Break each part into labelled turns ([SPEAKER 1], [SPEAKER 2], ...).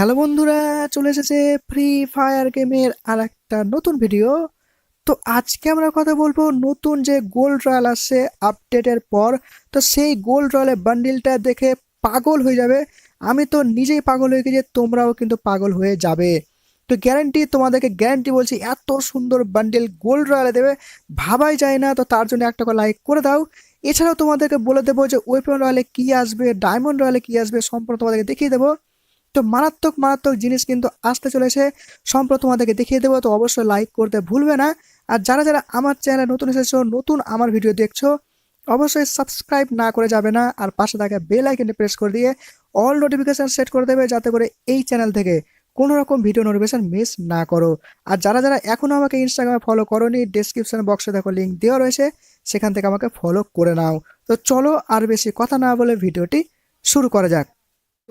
[SPEAKER 1] Hello বন্ধুরা, চলে এসেছে ফ্রি ফায়ার গেমের আর একটা নতুন ভিডিও তো আজকে আমরা কথা বলব নতুন যে গোল্ড রয়্যাল আসছে আপডেটের পর, তো সেই গোল্ড রয়্যালের বান্ডিলটা দেখে পাগল হয়ে যাবে। আমি তো নিজেই পাগল হয়ে গেছি, তোমরাও কিন্তু পাগল হয়ে যাবে। তো গ্যারান্টি তোমাদেরকে গ্যারান্টি বলছি, এত সুন্দর বান্ডিল গোল্ড রয়্যালে দেবে, ভাবাই যায় না। তো তার জন্য একটা লাইক করে দাও। এছাড়াও তোমাদেরকে বলে দেবো যে ওয়েপন রয়্যালে কী আসবে ডায়মন্ড রয়্যালে কী আসবে সম্পূর্ণ তোমাদেরকে দেখিয়ে দেবো। তো মারাত্মক মারাত্মক জিনিস কিন্তু আসতে চলেছে। সম্পর্ক তোমাদেরকে দেখিয়ে দেবো, তো অবশ্যই লাইক করতে ভুলবে না। আর যারা যারা আমার চ্যানেলে নতুন এসেছ, নতুন আমার ভিডিও দেখছ, অবশ্যই সাবস্ক্রাইব না করে যাবে না। আর পাশে থাকা বেল আইকনটি প্রেস করে দিয়ে অল নোটিফিকেশান সেট করে দেবে, যাতে করে এই চ্যানেল থেকে কোনো রকম ভিডিও নোটিফিকেশান মিস না করো। আর যারা যারা এখনও আমাকে ইনস্টাগ্রামে ফলো করোনি ডিসক্রিপশন বক্সে দেখো লিঙ্ক দেওয়া রয়েছে, সেখান থেকে আমাকে ফলো করে নাও। তো চলো আর বেশি কথা না বলে ভিডিওটি শুরু করা যাক।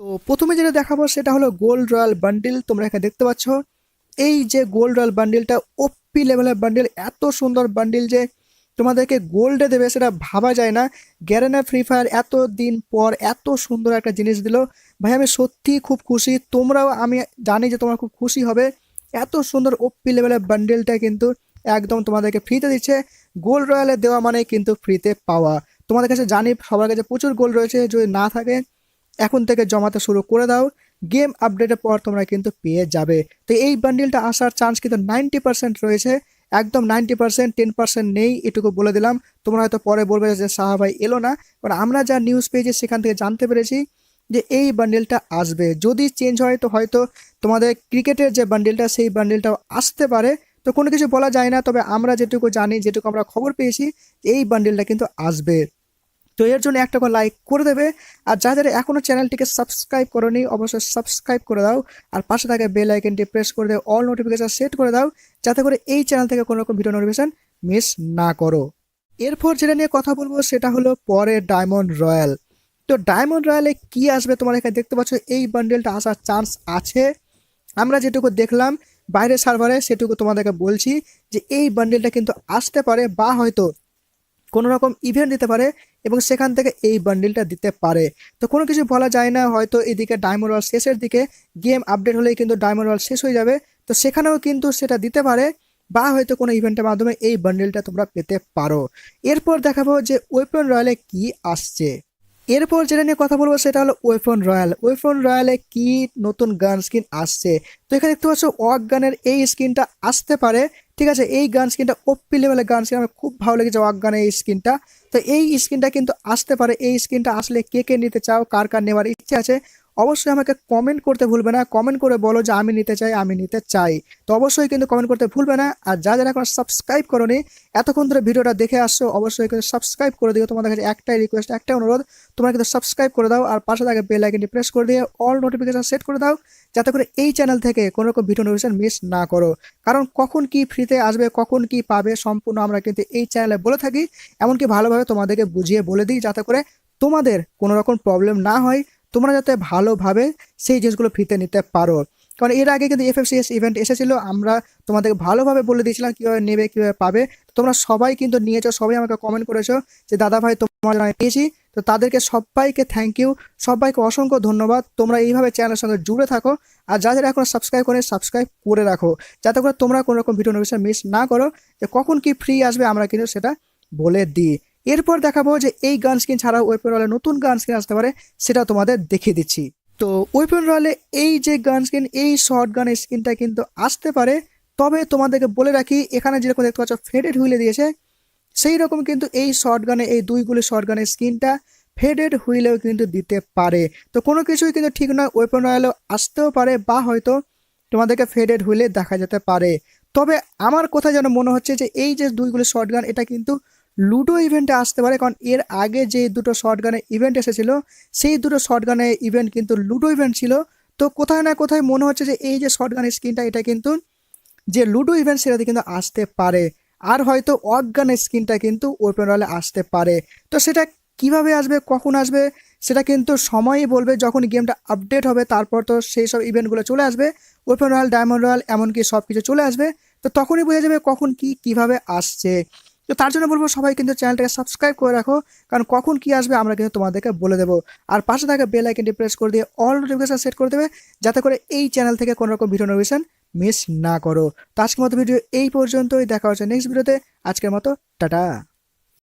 [SPEAKER 1] তো প্রথমে যেটা দেখাবো সেটা হলো গোল্ড রয়্যাল বান্ডিল তোমরা এখানে দেখতে পাচ্ছ। এই যে গোল্ড রয়্যাল বান্ডিলটা ওপি লেভেলের বান্ডিল এত সুন্দর বান্ডিল যে তোমাদেরকে গোল্ডে দেবে সেটা ভাবা যায় না। গ্যারেনা ফ্রি ফায়ার এত দিন পর এত সুন্দর একটা জিনিস দিল। ভাই, আমি সত্যিই খুব খুশি। তোমরাও, আমি জানি যে তোমরা খুব খুশি হবে। এত সুন্দর ওপি লেভেলের বান্ডিলটা কিন্তু একদম তোমাদেরকে ফ্রিতে দিচ্ছে। গোল্ড রয়্যালে দেওয়া মানে কিন্তু ফ্রিতে পাওয়া। তোমাদের কাছে জানি, সবার কাছে প্রচুর গোল্ড রয়েছে। যদি না থাকে এখন থেকে জমাতে শুরু করে দাও। গেম আপডেটের পর তোমরা কিন্তু পেয়ে যাবে। তো এই বান্ডিলটা আসার চান্স কিন্তু নাইনটি পার্সেন্ট রয়েছে। একদম নাইনটি পার্সেন্ট টেন পার্সেন্ট নেই, এটুকু বলে দিলাম। তোমরা হয়তো পরে বলবে যে সাহা ভাই এলো না। কারণ আমরা যা নিউজ পেয়েছি সেখান থেকে জানতে পেরেছি যে এই বান্ডিলটা আসবে। যদি চেঞ্জ হয় তো হয়তো তোমাদের ক্রিকেটের যে বান্ডিলটা সেই বান্ডিলটাও আসতে পারে। তো কোনো কিছু বলা যায় না। তবে আমরা যেটুকু জানি, যেটুকু আমরা খবর পেয়েছি, এই বান্ডিলটা কিন্তু আসবে। তো এর জন্য একটা করে লাইক করে দেবে। আর যা যারা এখনও চ্যানেলটিকে সাবস্ক্রাইব করোনি, অবশ্যই সাবস্ক্রাইব করে দাও। আর পাশে থাকে বেল আইকনটি প্রেস করে দাও অল নোটিফিকেশন সেট করে দাও, যাতে করে এই চ্যানেল থেকে কোনো রকম ভিডিও নোটিফিকেশন মিস না করো। এরপর যেটা নিয়ে কথা বলব, সেটা হলো পরে ডায়মন্ড রয়্যাল তো ডায়মন্ড রয়্যালে কি আসবে তোমার এখানে দেখতে পাচ্ছ, এই বান্ডেলটা আসার চান্স আছে। আমরা যেটুকু দেখলাম, বাইরের সার্ভারে সেটুকু তোমাদেরকে বলছি যে এই বান্ডেলটা কিন্তু আসতে পারে বা হয়তো কোনো রকম ইভেন্ট দিতে পারে। এবং সেখান থেকে এই বান্ডিলটা দিতে পারে। তো কোনো কিছু বলা যায় না, হয়তো এদিকে ডায়মন্ড ওয়াল শেষের দিকে গেম আপডেট হলেই কিন্তু ডায়মন্ড ওয়াল শেষ হয়ে যাবে। তো সেখানেও কিন্তু সেটা দিতে পারে বা হয়তো কোনো ইভেন্টের মাধ্যমে এই বান্ডিলটা তোমরা পেতে পারো। এরপর দেখাবো যে ওয়েপন রয়্যালে কি আসছে। এরপর যেটা নিয়ে কথা বলব সেটা হলো ওয়েফন রয়্যাল ওয়েফন রয়্যালে কি নতুন গান স্কিন আসছে? তো এখানে দেখতে পাচ্ছ ওয়াক গানের এই স্কিনটা আসতে পারে। ঠিক আছে, এই গান স্কিনটা ওপি লেভেলের গান স্কিন আমার খুব ভালো লেগেছে ওয়াক গানের এই স্কিনটা তো এই স্কিনটা কিন্তু আসতে পারে। এই স্কিনটা আসলে কে কে নিতে চাও, কার কার নেওয়ার ইচ্ছে আছে অবশ্যই আমাকে কমেন্ট করতে ভুলবে না। কমেন্ট করে বলো যে আমি নিতে চাই, আমি নিতে চাই। তো অবশ্যই কিন্তু কমেন্ট করতে ভুলবে না। আর যা যারা এখন সাবস্ক্রাইব করোনি, এতক্ষণ ধরে ভিডিওটা দেখে আসছো, অবশ্যই কিন্তু সাবস্ক্রাইব করে দিও। তোমাদের কাছে একটাই রিকোয়েস্ট একটাই অনুরোধ, তোমরা কিন্তু সাবস্ক্রাইব করে দাও। আর পাশে থাকে বেল আইকনটি প্রেস করে দিয়ে অল নোটিফিকেশন সেট করে দাও, যাতে করে এই চ্যানেল থেকে কোনো রকম ভিডিও নোটিফিকেশন মিস না করো। কারণ কখন কি ফ্রিতে আসবে, কখন কি পাবে, সম্পূর্ণ আমরা কিন্তু এই চ্যানেলে বলে থাকি। এমনকি ভালোভাবে তোমাদেরকে বুঝিয়ে বলে দিই, যাতে করে তোমাদের কোনো রকম প্রবলেম না হয়। তোমরা যাতে ভালোভাবে সেই জিনিসগুলো ফ্রিতে নিতে পারো। কারণ এর আগে কিন্তু এফএফসিএস ইভেন্ট এসেছিল, আমরা তোমাদেরকে ভালোভাবে বলে দিয়েছিলাম কীভাবে নেবে, কীভাবে পাবে। তোমরা সবাই কিন্তু নিয়েছো, সবাই আমাকে কমেন্ট করেছ যে দাদা ভাই তোমার আমি পেয়েছি। তো তাদেরকে সবাইকে থ্যাংক ইউ সবাইকে অসংখ্য ধন্যবাদ। তোমরা এইভাবে চ্যানেলের সঙ্গে জুড়ে থাকো আর যাদের এখন সাবস্ক্রাইব করে সাবস্ক্রাইব করে রাখো। যাতে করে তোমরা কোনো রকম ভিডিও নোটিফিকেশন মিস না করো যে, কখন কি ফ্রি আসবে আমরা কিন্তু সেটা বলে দিই। এরপর দেখাবো যে এই গান স্কিন ছাড়াও ওয়েপন রয়্যালে নতুন গান স্কিন আসতে পারে, সেটা তোমাদের দেখিয়ে দিচ্ছি। তো ওয়েপন রয়্যালে এই যে গান স্কিন এই শর্ট গানের স্কিনটা কিন্তু আসতে পারে। তবে তোমাদেরকে বলে রাখি, এখানে যেরকম দেখতে পাচ্ছ ফেডেড হুইলে দিয়েছে। সেই রকম কিন্তু এই শর্ট গানে, এই দুইগুলি শর্ট গানের স্কিনটা ফেডেড হুইলেও কিন্তু দিতে পারে। তো কোনো কিছুই কিন্তু ঠিক নয় ওয়েপন রয়্যালেও আসতেও পারে বা হয়তো তোমাদেরকে ফেডেড হুইলে দেখা যেতে পারে। তবে আমার কথা যেন মনে হচ্ছে যে এই যে দুইগুলি শর্ট গান, এটা কিন্তু লুডো ইভেন্টে আসতে পারে, কারণ এর আগে যে দুটো শর্ট গানের ইভেন্ট এসেছিল, সেই দুটো শর্ট গানের ইভেন্ট কিন্তু লুডো ইভেন্ট ছিল। তো কোথায় না কোথায় মনে হচ্ছে যে এই যে শর্ট গানের স্ক্রিনটা এটা কিন্তু যে লুডো ইভেন্ট সেটাতে কিন্তু আসতে পারে। আর হয়তো অজ্ঞানের স্ক্রিনটা কিন্তু ওপেন রয়্যালে আসতে পারে। তো সেটা কীভাবে আসবে, কখন আসবে, সেটা কিন্তু সময়ই বলবে। যখন গেমটা আপডেট হবে, তারপর তো সেই সব ইভেন্টগুলো চলে আসবে। ওপেন রয়্যাল ডায়মন্ড রয়্যাল এমনকি সব কিছু চলে আসবে। তো তখনই বোঝা যাবে কখন কি, কীভাবে আসছে। তো তার জন্য বলব সবাই কিন্তু চ্যানেলটাকে সাবস্ক্রাইব করে রাখো, কারণ কখন কি আসবে আমরা কিন্তু তোমাদেরকে বলে দেবো। আর পাশে থাকা বেল আইকনটি প্রেস করে দিয়ে অল নোটিফিকেশন সেট করে দেবে, যাতে করে এই চ্যানেল থেকে কোনো রকম ভিডিও নোটিফিকেশন মিস না করো। তো আজকের মতো ভিডিও এই পর্যন্তই, দেখা হচ্ছে নেক্সট ভিডিওতে আজকের মতো, টাটা।